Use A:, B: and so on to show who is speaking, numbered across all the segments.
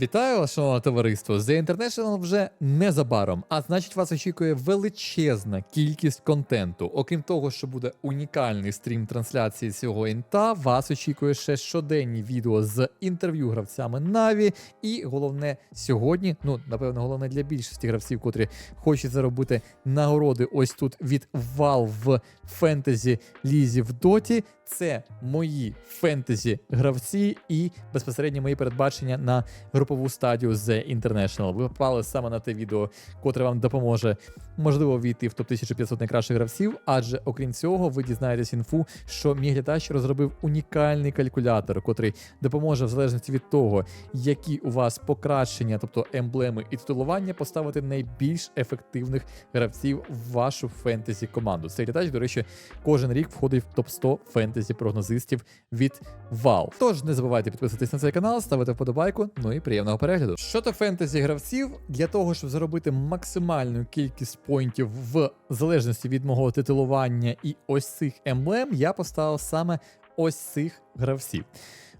A: Вітаю вас, шановне товариство! The International вже незабаром, а значить, вас очікує величезна кількість контенту. Окрім того, що буде унікальний стрім трансляції цього інта, вас очікує ще щоденні відео з інтерв'ю гравцями Наві. І головне сьогодні, ну напевно, головне для більшості гравців, котрі хочуть заробити нагороди ось тут від Valve фентезі лізі в доті. Це мої фентезі гравці і безпосередньо мої передбачення на групову стадію The International. Ви попали саме на те відео, котре вам допоможе можливо війти в топ 1500 найкращих гравців. Адже окрім цього, ви дізнаєтесь інфу, що мій глядач розробив унікальний калькулятор, котрий допоможе в залежності від того, які у вас покращення, тобто емблеми і титулування, поставити найбільш ефективних гравців в вашу фентезі команду. Цей глядач, до речі, кожен рік входить в топ 100 фентезі прогнозистів від Valve. Тож не забувайте підписатись на цей канал, ставити вподобайку. Ну і приємного перегляду. Щодо фентезі гравців, для того, щоб заробити максимальну кількість поінтів в залежності від мого титулування і ось цих емблем, я поставив саме ось цих гравців.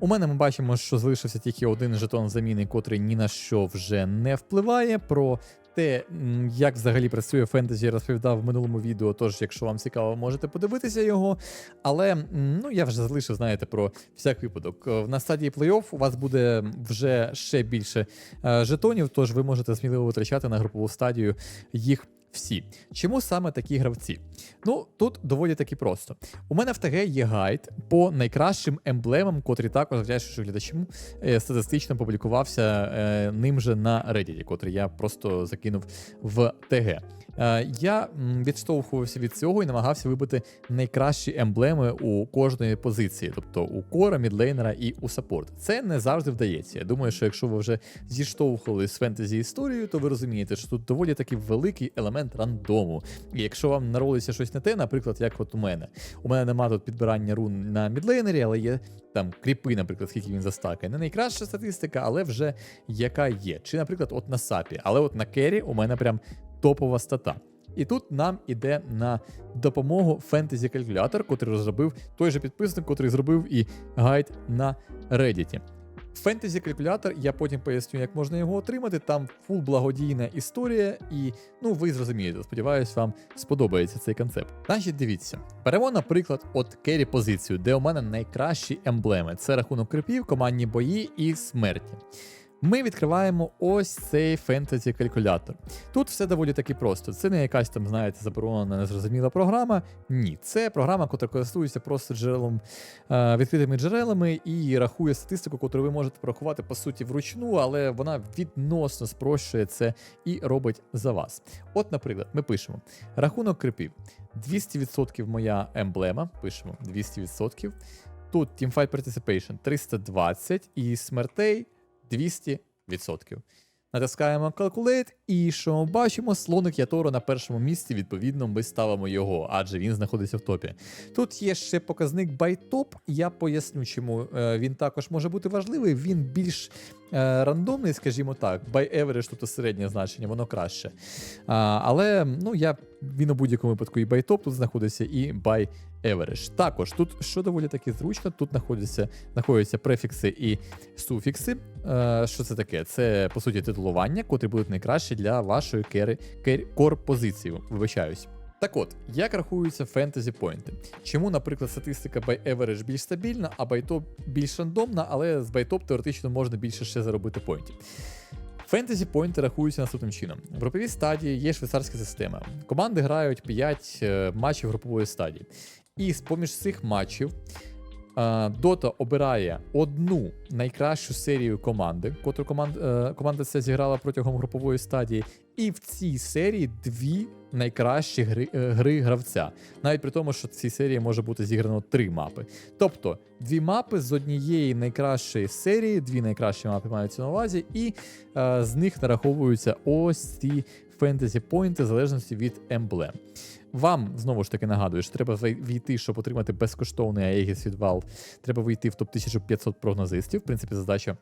A: У мене ми бачимо, що залишився тільки один жетон заміни, котрий ні на що вже не впливає. Про те, як взагалі працює фентезі, я розповідав в минулому відео. Тож, якщо вам цікаво, можете подивитися його. Але ну я вже залишив, знаєте, про всяк випадок. Е, На стадії плей-офф у вас буде вже ще більше е, жетонів, тож ви можете сміливо витрачати на групову стадію їх. Всі. Чому саме такі гравці? Ну, тут доволі таки просто. У мене в ТГ є гайд по найкращим емблемам, котрі також завдячуючи глядачам, е, статистично публікувався е, ним же на Reddit, котрий я просто закинув в ТГ. Е, я відштовхувався від цього і намагався вибити найкращі емблеми у кожної позиції, тобто у кора, мідлейнера і у саппорт. Це не завжди вдається. Я думаю, що якщо ви вже зіштовхували з фентезі історією, то ви розумієте, що тут доволі таки великий елемент рандому. І якщо вам наролиться щось не те, наприклад, як от у мене. У мене нема тут підбирання рун на мідлейнері, але є там кріпи, наприклад, скільки він застакає. Не найкраща статистика, але вже яка є. Чи, наприклад, от на сапі. Але от на кері у мене прям топова стата. І тут нам іде на допомогу фентезі калькулятор, котрий розробив той же підписник, котрий зробив і гайд на Reddit. Фентезі калькулятор, я потім поясню, як можна його отримати. Там фул благодійна історія, і ну ви зрозумієте. Сподіваюсь, вам сподобається цей концепт. Значить, дивіться, беремо, наприклад, от керрі позицію, де у мене найкращі емблеми: це рахунок крипів, командні бої і смерті. Ми відкриваємо ось цей фентезі калькулятор. Тут все доволі таки просто. Це не якась там, знаєте, заборонена незрозуміла програма. Ні, це програма, яка користується просто джерелом, е, відкритими джерелами і рахує статистику, яку ви можете порахувати по суті вручну, але вона відносно спрощує це і робить за вас. От, наприклад, ми пишемо рахунок крипів. 200% моя емблема. Пишемо 200%. Тут Teamfight Participation 320 і смертей 200%. Натискаємо Calculate, і що ми бачимо, слоник Яторо на першому місці, відповідно, ми ставимо його, адже він знаходиться в топі. Тут є ще показник ByTop, я поясню, чому е, він також може бути важливий. Він більш е, рандомний, скажімо так, by average, тобто середнє значення, воно краще. Але ну, я, він у будь-якому випадку і ByTop тут знаходиться, і by average. Також тут, що доволі таки зручно, тут знаходяться, знаходяться префікси і суфікси. Е, що це таке? Це по суті титулування, котрі будуть найкращі для вашої кери, кер, кор-позиції. Вибачаюсь. Так от, як рахуються фентезі поінти? Чому, наприклад, статистика by average більш стабільна, а байтоп більш рандомна, але з байтоп теоретично можна більше ще заробити поінтів. Фентезі поінти рахуються наступним чином. В груповій стадії є швейцарська система. Команди грають 5 е, матчів групової стадії. І з поміж цих матчів Дота обирає одну найкращу серію команди, котру команд, е, команда ця зіграла протягом групової стадії, і в цій серії дві найкращі гри, е, гри гравця. Навіть при тому, що в цій серії може бути зіграно три мапи. Тобто дві мапи з однієї найкращої серії, дві найкращі мапи маються на увазі, і е, з них нараховуються ось ці фентезі поінти в залежності від емблем. Вам знову ж таки нагадую, що треба війти, щоб отримати безкоштовний Aegis від Valve. Треба війти в топ 1500 прогнозистів. В принципі, задача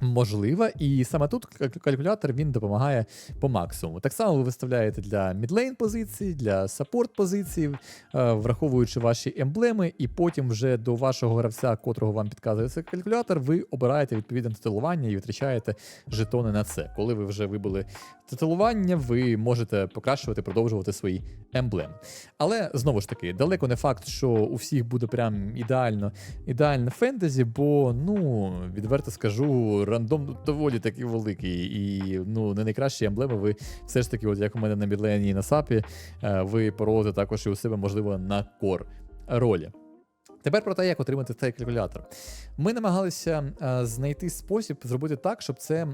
A: можлива, і саме тут калькулятор він допомагає по максимуму. Так само ви виставляєте для мідлейн позицій, для саппорт позицій, е, враховуючи ваші емблеми, і потім вже до вашого гравця, котрого вам підказує цей калькулятор, ви обираєте відповідне титулування і витрачаєте жетони на це. Коли ви вже вибили титулування, ви можете покращувати, продовжувати свої емблеми. Але знову ж таки, далеко не факт, що у всіх буде прям ідеально ідеальне фентезі, бо ну відверто скажу, рандом доволі таки великий, і ну не найкращі емблеми. Ви все ж таки, от як у мене на Бідлені і на сапі, е, ви проводите також і у себе, можливо, на кор ролі. Тепер про те, як отримати цей калькулятор. Ми намагалися е, знайти спосіб зробити так, щоб це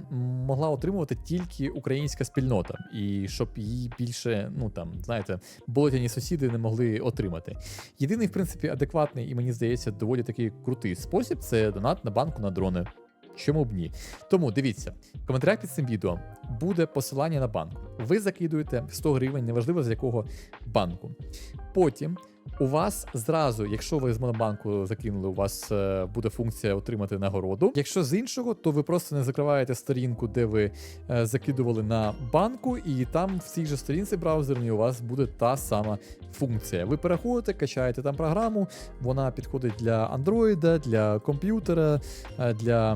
A: могла отримувати тільки українська спільнота, і щоб її більше, ну там, знаєте, болотяні сусіди не могли отримати. Єдиний, в принципі, адекватний і мені здається, доволі такий крутий спосіб це донат на банку на дрони. Чому б ні? Тому дивіться, в коментарях під цим відео буде посилання на банк. Ви закидуєте 100 гривень, неважливо з якого банку. Потім у вас зразу, якщо ви з монобанку закинули, у вас е, буде функція отримати нагороду. Якщо з іншого, то ви просто не закриваєте сторінку, де ви е, закидували на банку, і там в цій же сторінці браузерній у вас буде та сама функція. Ви переходите, качаєте там програму, вона підходить для Android, для комп'ютера, е, для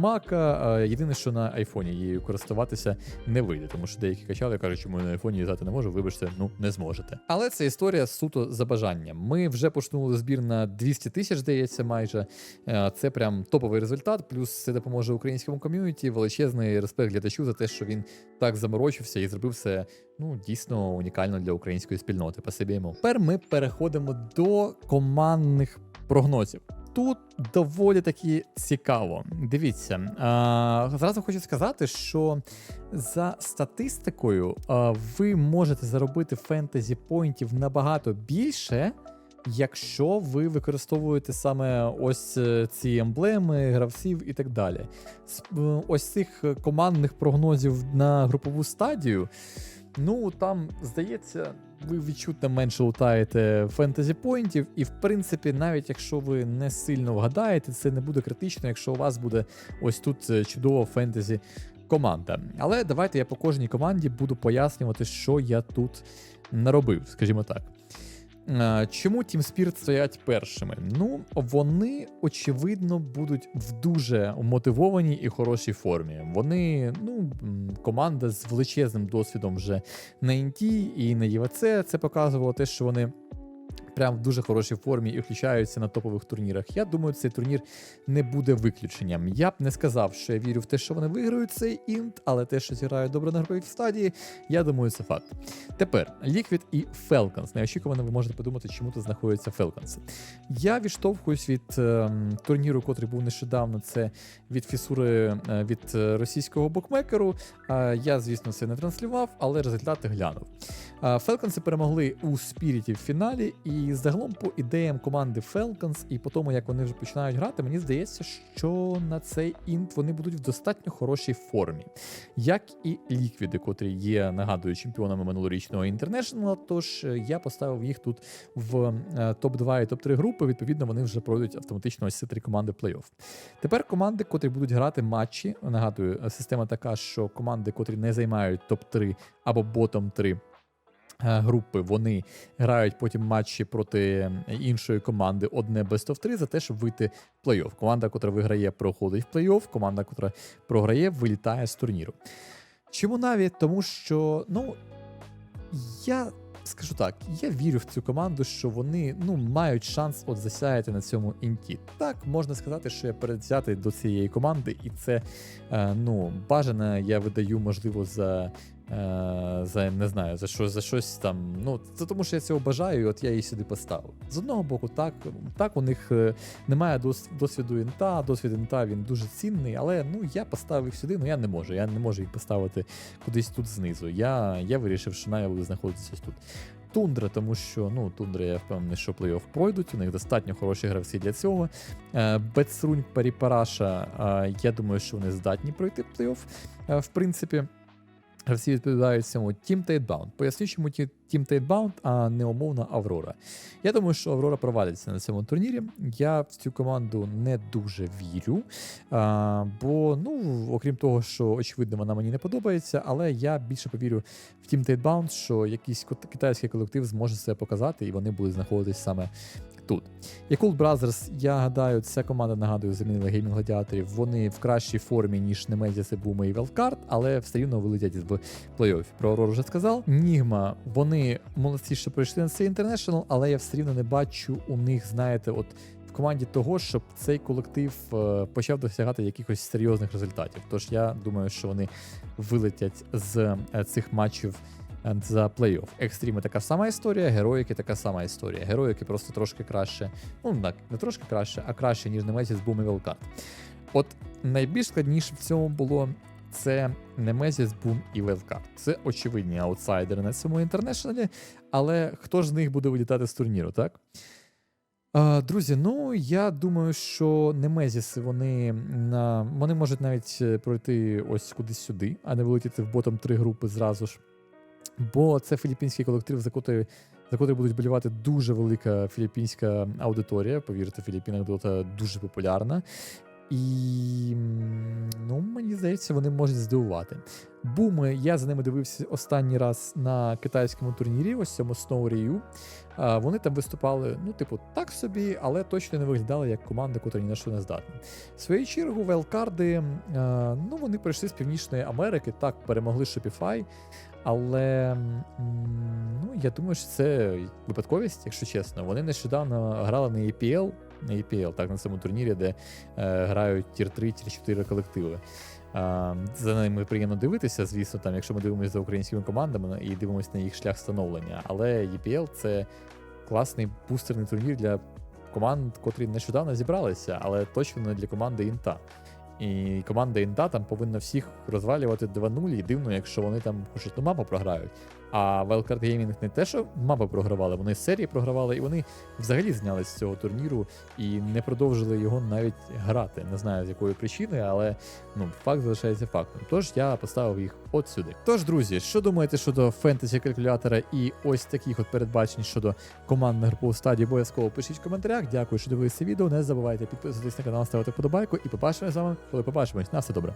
A: Mac. Е, Єдине, що на айфоні її користуватися не вийде, тому що деякі качали кажуть, що ми на айфоні їздити не можу, вибачте, ну не зможете. Але це історія суто за бажанням. Ми вже почнули збір на 200 тисяч, здається, майже. Е, Це прям топовий результат. Плюс це допоможе українському ком'юніті. Величезний респект глядачу за те, що він так заморочився і зробив це ну дійсно унікально для української спільноти. Спасибі йому. Тепер ми переходимо до командних прогнозів. Тут доволі таки цікаво. Дивіться, а, зразу хочу сказати, що за статистикою а, ви можете заробити фентезі поінтів набагато більше, якщо ви використовуєте саме ось е, ці емблеми, гравців і так далі. Е, ось цих командних прогнозів на групову стадію. Ну, там, здається, ви відчутно менше лутаєте фентезі поінтів, і в принципі, навіть якщо ви не сильно вгадаєте, це не буде критично, якщо у вас буде ось тут е, чудова фентезі команда. Але давайте я по кожній команді буду пояснювати, що я тут наробив, скажімо так. Е, Чому Team Spirit стоять першими? Ну, вони, очевидно, будуть в дуже мотивованій і хорошій формі. Вони, ну, команда з величезним досвідом вже на Інті і на ЄВЦ. Це показувало те, що вони прям в дуже хорошій формі і включаються на топових турнірах. Я думаю, цей турнір не буде виключенням. Я б не сказав, що я вірю в те, що вони виграють цей інт, але те, що зіграють добре на груповій стадії, я думаю, це факт. Тепер Liquid і Falcons. Неочікувано ви можете подумати, чому тут знаходяться Falcons. Я відштовхуюсь від ем, турніру, котрий був нещодавно. Це від фісури е, від е, російського букмекеру. Е, я, звісно, це не транслював, але результати глянув. Фелконси перемогли у Спіріті в фіналі, і загалом по ідеям команди Falcons і по тому, як вони вже починають грати, мені здається, що на цей інт вони будуть в достатньо хорошій формі. Як і ліквіди, котрі є, нагадую, чемпіонами минулорічного інтернешнла. Тож е, я поставив їх тут в е, топ-2 і топ-3 групи. Відповідно, вони вже пройдуть автоматично ось ці три команди плей-офф. Тепер команди, котрі будуть грати матчі. Нагадую, е, система така, що команди, котрі не займають топ-3 або ботом 3 е, групи, вони грають потім матчі проти іншої команди одне best of 3 за те, щоб вийти в плей-офф. Команда, котра виграє, проходить в плей-офф, команда, котра програє, вилітає з турніру. Чому навіть? Тому що, ну, я скажу так, я вірю в цю команду, що вони ну, мають шанс от засяяти на цьому інті. Так, можна сказати, що я передзятий до цієї команди, і це е, ну, бажано я видаю, можливо, за. Е, За не знаю, за що за щось там. Ну це тому, що я цього бажаю, і от я її сюди поставив. З одного боку, так, так у них е, немає дос- досвіду інта, досвід інта він дуже цінний, але ну я поставив сюди, ну я не можу. Я не можу їх поставити кудись тут знизу. Я, я вирішив, що навіть буде знаходитися тут. Тундра, тому що ну тундра, я впевнений, що плей-офф пройдуть. У них достатньо хороші гравці для цього. Е, Бетсрунь Паріпараша, я думаю, що вони здатні пройти плей-офф. В принципі. Гравці відповідають цьому Team Tatedown. Поясню, чому Team Tatebound, а не умовна Аврора. Я думаю, що Аврора провалиться на цьому турнірі. Я в цю команду не дуже вірю. А, бо, ну, окрім того, що очевидно, вона мені не подобається, але я більше повірю в Team Tatebound, що якийсь китайський колектив зможе себе показати, і вони будуть знаходитись саме тут. Yakult Brothers, я гадаю, ця команда нагадую, замінили геймінг гладіаторів. Вони в кращій формі, ніж Немезіси, Буми і Велкарт, але все рівно вилетять в плей-офф. Про Аврору вже сказав. Нігма, вони молодці, що пройшли на цей інтернешнл, але я все рівно не бачу у них, знаєте, от. В команді того, щоб цей колектив е, почав досягати якихось серйозних результатів. Тож я думаю, що вони вилетять з е, цих матчів за плей-офф. Екстріми така сама історія, героїки така сама історія. Героїки просто трошки краще, ну так, не трошки краще, а краще, ніж Немезіс, Бум і Велкат. От найбільш складніше в цьому було це Немезіс, Бум і Велкат. Це очевидні аутсайдери на цьому інтернешналі, але хто ж з них буде вилітати з турніру, так? Друзі, ну я думаю, що Немезіси вони на вони можуть навіть е, пройти ось кудись сюди, а не вилетіти в ботом три групи зразу ж. Бо це філіппінський колектив, за котрий, за котрий будуть болівати дуже велика філіппінська аудиторія. Повірте, в Філіппінах Дота дуже популярна. І ну, мені здається, вони можуть здивувати. Буми, я за ними дивився останній раз на китайському турнірі, ось цьому Snow Ryu. Вони там виступали, ну, типу, так собі, але точно не виглядали як команда, котра ні на що не здатна. В свою чергу, велкарди, ну, вони прийшли з Північної Америки, так, перемогли Shopify, але ну, я думаю, що це випадковість, якщо чесно. Вони нещодавно грали на EPL, на EPL, так, на цьому турнірі, де е, грають тір 3, тір 4 колективи. А, За ними приємно дивитися, звісно, там, якщо ми дивимося за українськими командами і дивимося на їх шлях становлення. Але EPL це класний бустерний турнір для команд, котрі нещодавно зібралися, але точно не для команди Інта. І команда Інта там повинна всіх розвалювати 2-0, і дивно, якщо вони там хоч одну мапу програють. А Wildcard Gaming не те, що мапи програвали, вони серії програвали, і вони взагалі знялись з цього турніру і не продовжили його навіть грати. Не знаю з якої причини, але ну факт залишається фактом. Тож я поставив їх от сюди. Тож, друзі, що думаєте щодо фентезі калькулятора і ось таких от передбачень щодо команд на групову стадію, обов'язково пишіть в коментарях. Дякую, що дивилися відео. Не забувайте підписуватись на канал, ставити вподобайку і побачимо з вами, коли побачимось. На все добре.